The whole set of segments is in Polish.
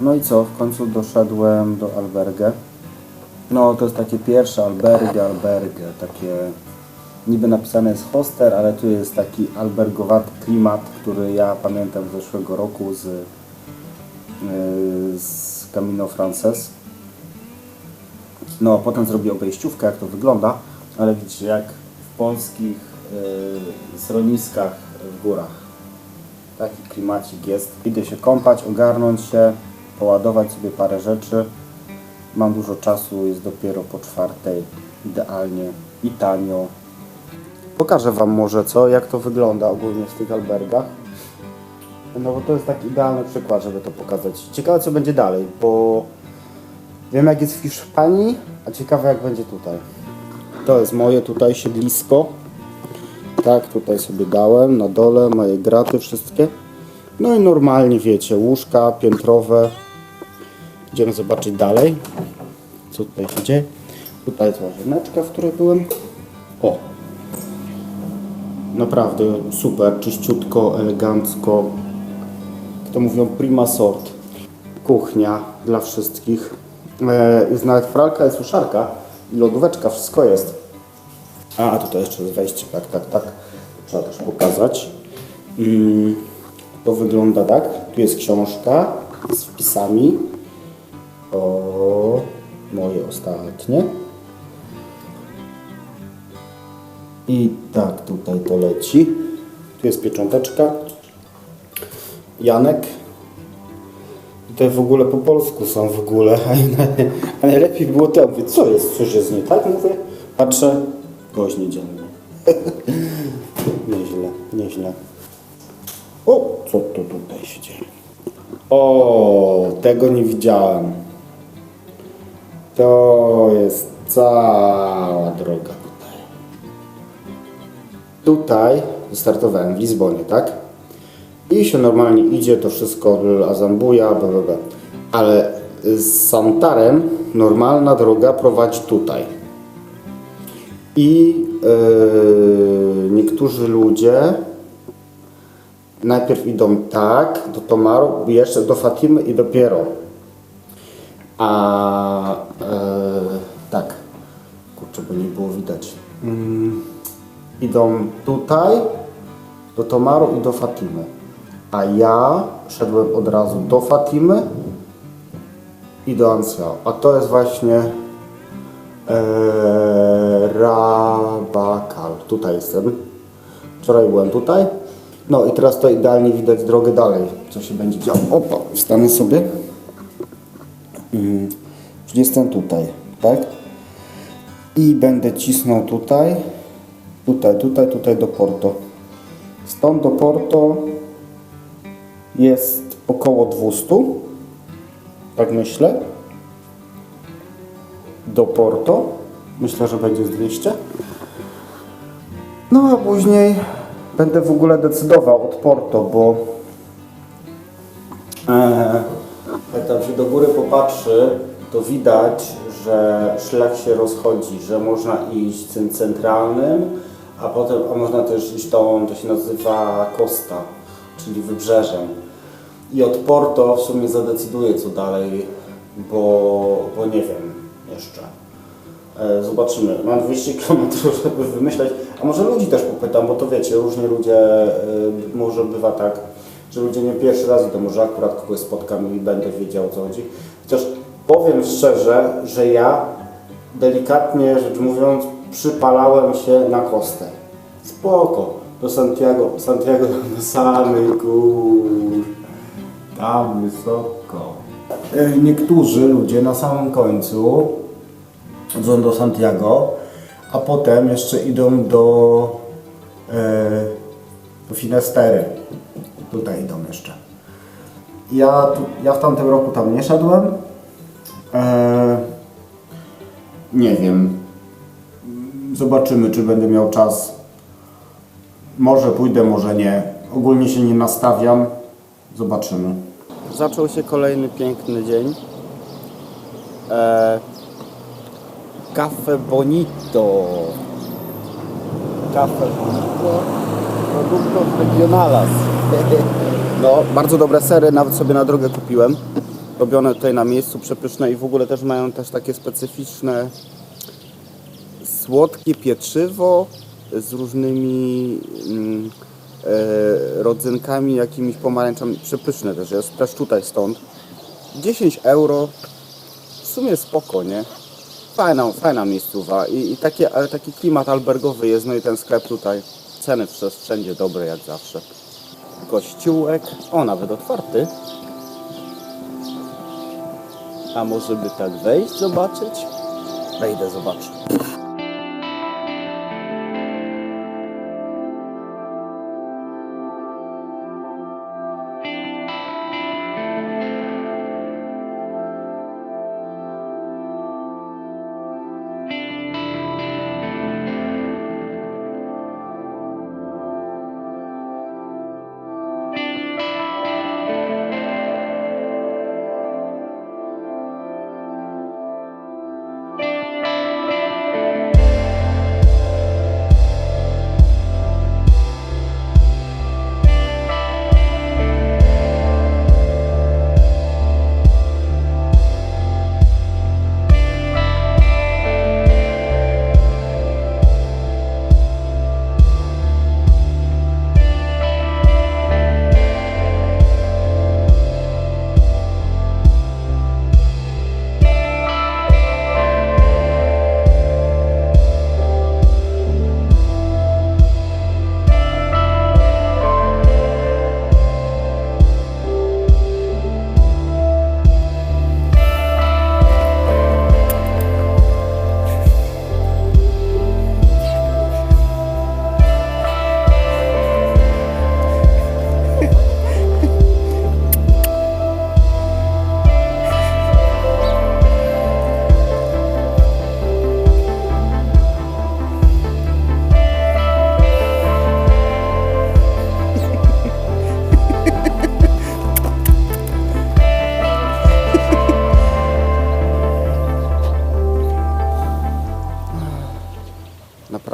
No i co, w końcu doszedłem do albergę. No to jest takie pierwsze albergę, albergę, takie niby napisane jest hoster, ale tu jest taki albergowaty klimat, który ja pamiętam z zeszłego roku z, yy, z Camino Frances. No, potem zrobię obejściówkę, jak to wygląda, ale widzicie, jak w polskich yy, schroniskach w górach. Taki klimacik jest. Idę się kąpać, ogarnąć się, poładować sobie parę rzeczy. Mam dużo czasu, jest dopiero po czwartej. Idealnie i tanio. Pokażę Wam może co, jak to wygląda ogólnie w tych albergach. No bo to jest taki idealny przykład, żeby to pokazać. Ciekawe co będzie dalej, bo wiem jak jest w Hiszpanii, a ciekawe jak będzie tutaj. To jest moje tutaj siedlisko. Tak, tutaj sobie dałem na dole moje graty wszystkie. No i normalnie wiecie, łóżka piętrowe. Idziemy zobaczyć dalej, co tutaj się dzieje. Tutaj jest łazieneczka, w której byłem. O! Naprawdę super, czyściutko, elegancko. To mówią, prima sort. Kuchnia dla wszystkich. Jest nawet pralka, jest suszarka i lodóweczka, wszystko jest. A, tutaj jeszcze jest wejście, tak, tak, tak. Trzeba też pokazać. Mm, To wygląda tak. Tu jest książka z wpisami. O, moje ostatnie. I tak, tutaj to leci. Tu jest piecząteczka. Janek. Tutaj w ogóle po polsku są w ogóle, a, naj- a najlepiej było to, mówię, co jest, coś jest nie tak, mówię, patrzę, gość dziennie. nieźle, nieźle. O, co to tutaj się dzieje? O, tego nie widziałem. To jest cała droga tutaj. Tutaj wystartowałem w Lizbonie, tak? I się normalnie idzie, to wszystko Azambuja, bla, bla, bla. Ale z Santarem normalna droga prowadzi tutaj. I yy, niektórzy ludzie najpierw idą tak, do Tomaru, jeszcze do Fatimy i dopiero. A e, tak, kurczę, bo nie było widać. Mm, idą tutaj, do Tomaru i do Fatimy. A ja szedłem od razu do Fatimy i do Anciao. A to jest właśnie e, Rabakal. Tutaj jestem. Wczoraj byłem tutaj. No i teraz to idealnie widać drogę dalej, co się będzie działo. Opa, wstanę sobie. Mm, Czyli jestem tutaj, tak? I będę cisnął tutaj, tutaj, tutaj, tutaj do Porto. Stąd do Porto jest około 200, tak myślę. Do Porto myślę, że będzie z 200. No a później będę w ogóle decydował od Porto, bo e, jak tam się do góry popatrzy, to widać, że szlak się rozchodzi, że można iść tym centralnym, a potem a można też iść tą, to się nazywa Costa, czyli wybrzeżem. I od Porto w sumie zadecyduję co dalej, bo, bo nie wiem jeszcze. E, Zobaczymy. Mam 200 km, żeby wymyśleć. A może ludzi też popytam, bo to wiecie, różnie ludzie, e, może bywa tak, że ludzie nie pierwszy raz idą, może akurat kogoś spotkam i będę wiedział o co chodzi. Chociaż powiem szczerze, że ja delikatnie rzecz mówiąc przypalałem się na kostę. Spoko. Do Santiago, Santiago na samej gór. Tam wysoko. E, Niektórzy ludzie na samym końcu chodzą do Santiago, a potem jeszcze idą do, e, do Finisterry. Tutaj idą jeszcze. Ja, ja w tamtym roku tam nie szedłem. E, nie wiem. Zobaczymy, czy będę miał czas. Może pójdę, może nie. Ogólnie się nie nastawiam. Zobaczymy. Zaczął się kolejny piękny dzień. E, Cafe Bonito. Cafe Bonito. Productos Regionalas. No, bardzo dobre sery, nawet sobie na drogę kupiłem. Robione tutaj na miejscu, przepyszne i w ogóle też mają też takie specyficzne słodkie pieczywo z różnymi mm, e, rodzynkami, jakimiś pomarańczami. Przepyszne też jest, też tutaj stąd. 10 euro, w sumie spoko, nie? Fajna, fajna miejscowa I, i takie, ale taki klimat albergowy jest, no i ten sklep tutaj. Ceny wszędzie dobre jak zawsze. Kościółek, o nawet otwarty. A może by tak wejść, zobaczyć? Wejdę, zobaczę.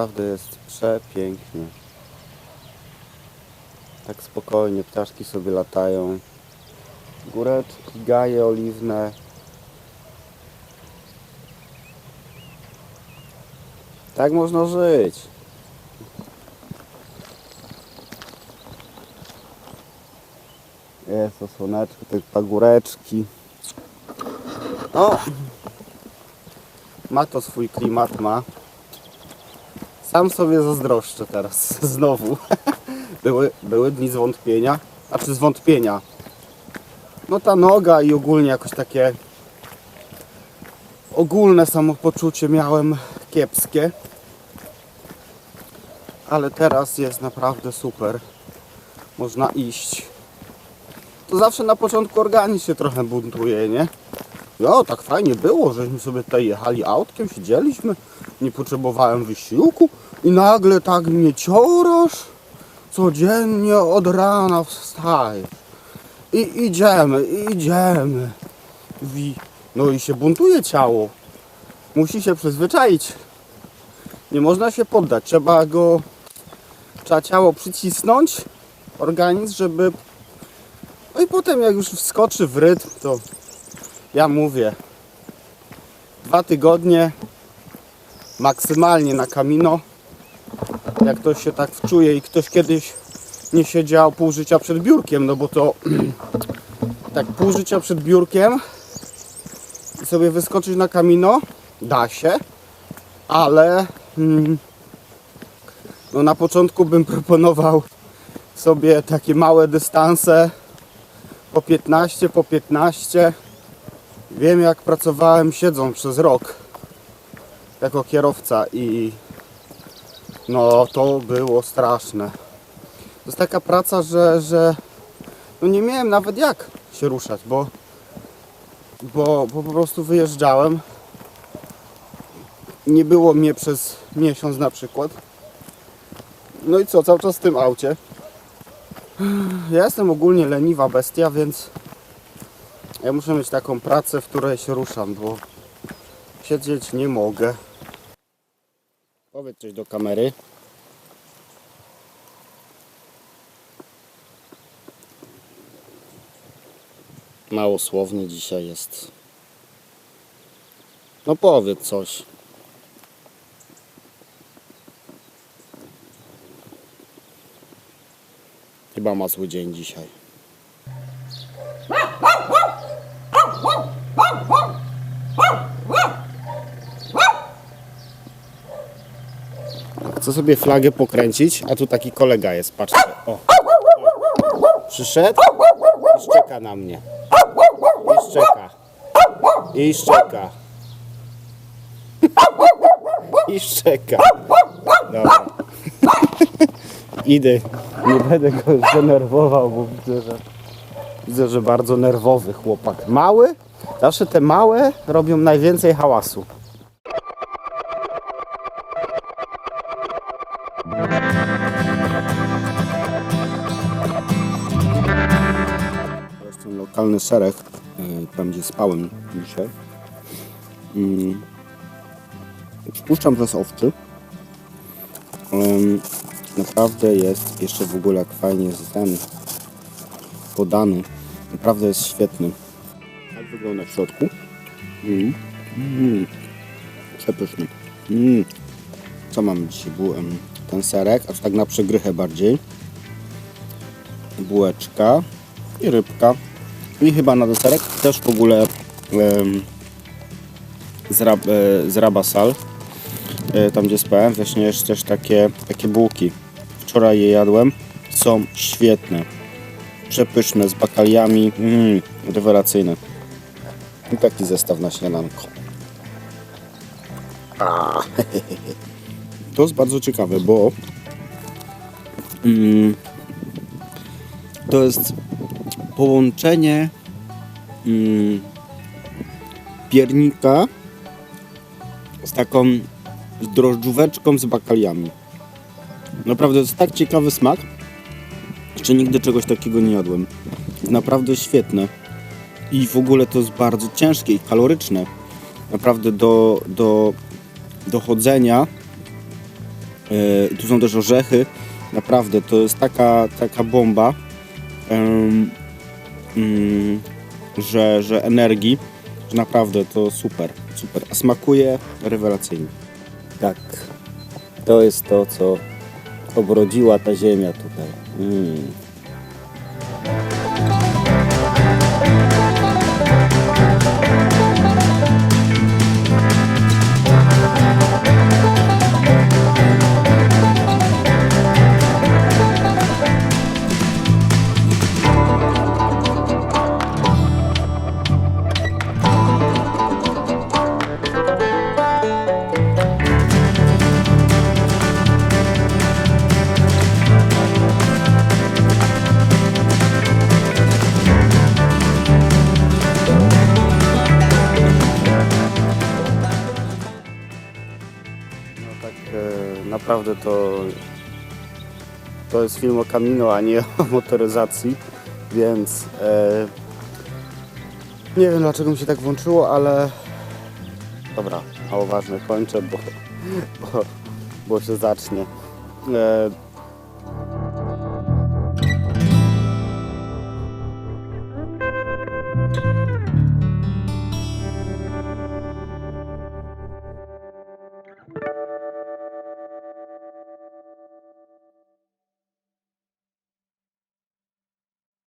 Naprawdę jest przepięknie. Tak spokojnie, ptaszki sobie latają. Góreczki, gaje oliwne. Tak można żyć. Jest to słoneczko, te pagóreczki. O! Ma to swój klimat, ma. Sam sobie zazdroszczę teraz, znowu. Były, były dni zwątpienia, a czy zwątpienia. No ta noga i ogólnie jakoś takie ogólne samopoczucie miałem kiepskie. Ale teraz jest naprawdę super. Można iść. To zawsze na początku organizm się trochę buntuje, nie? No, tak fajnie było, żeśmy sobie tutaj jechali autkiem, siedzieliśmy, nie potrzebowałem wysiłku i nagle tak mnie ciorasz, codziennie od rana wstajesz. I idziemy, i idziemy. Wi- No i się buntuje ciało. Musi się przyzwyczaić. Nie można się poddać, trzeba go, trzeba ciało przycisnąć, organizm, żeby... No i potem jak już wskoczy w rytm, to ja mówię, dwa tygodnie maksymalnie na kamino. Jak ktoś się tak wczuje i ktoś kiedyś nie siedział pół życia przed biurkiem, no bo to tak pół życia przed biurkiem i sobie wyskoczyć na kamino, da się, ale mm, no na początku bym proponował sobie takie małe dystanse po 15, po 15 Wiem jak pracowałem siedząc przez rok jako kierowca i no to było straszne. To jest taka praca, że, że no nie miałem nawet jak się ruszać, bo, bo, bo po prostu wyjeżdżałem. Nie było mnie przez miesiąc na przykład. No i co, cały czas w tym aucie. Ja jestem ogólnie leniwa bestia, więc ja muszę mieć taką pracę, w której się ruszam, bo siedzieć nie mogę. Powiedz coś do kamery. mało słowny dzisiaj jest. No powiedz coś. Chyba ma zły dzień dzisiaj. Chcę sobie flagę pokręcić, a tu taki kolega jest, patrzcie. O. Przyszedł i szczeka na mnie. I szczeka. I szczeka. I szczeka. Dobra. Idę. Nie będę go już denerwował, bo widzę, że widzę, że bardzo nerwowy chłopak. Mały? Zawsze te małe robią najwięcej hałasu. To jest ten lokalny serek, y, tam gdzie spałem dzisiaj. Mm. Wpuszczam przez owczy. Naprawdę jest jeszcze w ogóle jak fajnie jest ten podany. Naprawdę jest świetny. Tak wygląda w środku. Mm. Mm. Przepyszny. Mm. Co mamy dzisiaj? Był em, ten serek, aż tak na przegrychę bardziej. Bułeczka i rybka. I chyba na deserek też w ogóle em, z, rab, e, z rabasal. E, tam gdzie spałem, właśnie jest też takie, takie bułki. Wczoraj je jadłem. Są świetne. Przepyszne, z bakaliami. Mm, rewelacyjne. I taki zestaw na śniadanko. A, to jest bardzo ciekawe, bo mm, to jest połączenie mm, piernika z taką drożdżóweczką z bakaliami. Naprawdę to jest tak ciekawy smak. Jeszcze nigdy czegoś takiego nie jadłem. Naprawdę świetne. I w ogóle to jest bardzo ciężkie i kaloryczne. Naprawdę do, do, do chodzenia. Yy, tu są też orzechy. Naprawdę to jest taka, taka bomba, mm, że, że energii, że naprawdę to super, super. A smakuje rewelacyjnie. Tak, to jest to, co obrodziła ta ziemia tutaj. Mm. Naprawdę to to jest film o Camino, a nie o motoryzacji, więc e, nie wiem dlaczego mi się tak włączyło, ale dobra, mało ważne, kończę, bo, bo, bo się zacznie. E,